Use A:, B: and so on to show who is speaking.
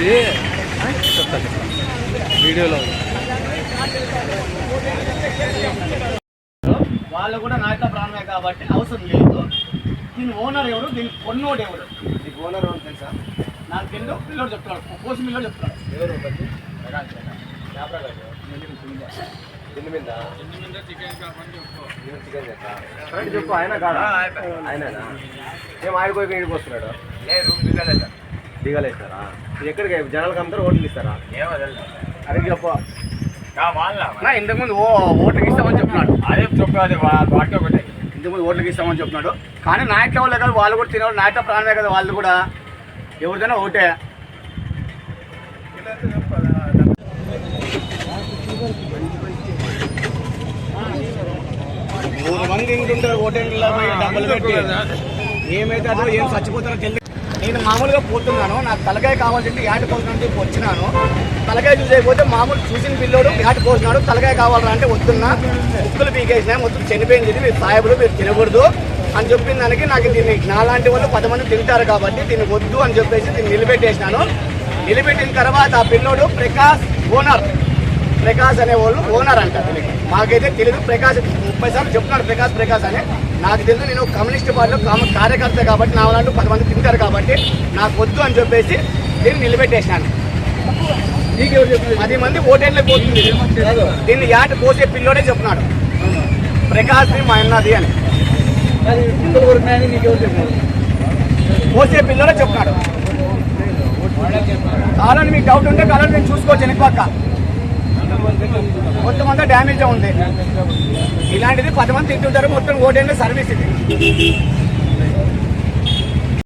A: ఇది? వీడియోలో
B: వాళ్ళు కూడా నాయక ప్రాణమే కాబట్టి అవసరం లేదు. దీని ఓనర్ ఎవరు? దీని కొన్నోడు ఎవరు?
C: నీకు ఓనర్ ఎవరు తెలుసా?
B: నాకు తెలియదు. పిల్లోడు చెప్తున్నాడు. కోసి పిల్లోడు చెప్తున్నాడు.
C: ఎవరు మీద చెప్పు ఆయన కాదా ఆయననా? ఏం ఆడిపోయి ఇంటికి వస్తున్నాడు దిగలేస్తారా ఇది ఎక్కడికి? జనాలకు అందరూ ఓట్లు ఇస్తారా?
B: అదే చెప్పు. నా ఇంతకుముందు ఓ ఓట్లకి ఇస్తామని చెప్తున్నాడు
D: అదే చెప్పాలి వాటి ఒకటే.
B: ఇంతకుముందు ఓట్లకి ఇస్తామని చెప్తున్నాడు కానీ నాయకుల వాళ్ళే కదా వాళ్ళు కూడా తినేవాళ్ళు. నాయక ప్రాణమే కదా వాళ్ళు కూడా. ఎవరిదైనా ఓటే. నూరు మంది ఇంటుంటారు పోయి డబ్బులు పెట్టి. ఏమైతే అదో ఏం చచ్చిపోతారో తెలియదు నేను మామూలుగా పోతున్నాను. నాకు తలకాయ కావాలంటే యాట పోతున్నాను చెప్పి వచ్చినాను. తలకాయ చూసేయకపోతే మామూలు చూసిన పిల్లోడు యాట పోతున్నాడు తలకాయ కావాలరా అంటే వస్తున్నా ముక్కులు పీకేసినా మొత్తం చనిపోయింది మీరు సాయబులు మీరు తినకూడదు అని చెప్పిన దానికి నాకు దీన్ని నాలాంటి వాళ్ళు పది మంది తింటారు కాబట్టి దీన్ని వద్దు అని చెప్పేసి దీన్ని నిలబెట్టేసినాను. నిలబెట్టిన తర్వాత ఆ పిల్లోడు ప్రకాష్ ఓనర్. ప్రకాష్ అనే వాళ్ళు ఓనర్ అంటారు మాకైతే తెలియదు ప్రకాష్ ముప్పై సార్లు చెప్తున్నాడు ప్రకాష్ ప్రకాష్ అని. నాకు తెలుసు నేను కమ్యూనిస్ట్ పార్టీలో కామ- కార్యకర్త కాబట్టి నా వాళ్ళు పది మంది తింటారు కాబట్టి నాకు వద్దు అని చెప్పేసి దీన్ని నిలబెట్టేసినాను. పది మంది ఓటేళ్ళకి పోతుంది. దీన్ని యాట పోసే పిల్లోడే చెప్తున్నాడు. ప్రకాష్ మా అన్నది అని. పోసే పిల్లోడే చెప్తున్నాడు. కావాలని మీకు డౌట్ ఉంటే కావాలని నేను చూసుకోవచ్చు వెనక పక్క. మొత్తం అంతా డ్యామేజ్ ఉంది. ఇలాంటిది పది మంది తింటుంటారు మొత్తం ఓటేళ్ళ సర్వీస్ ఇది.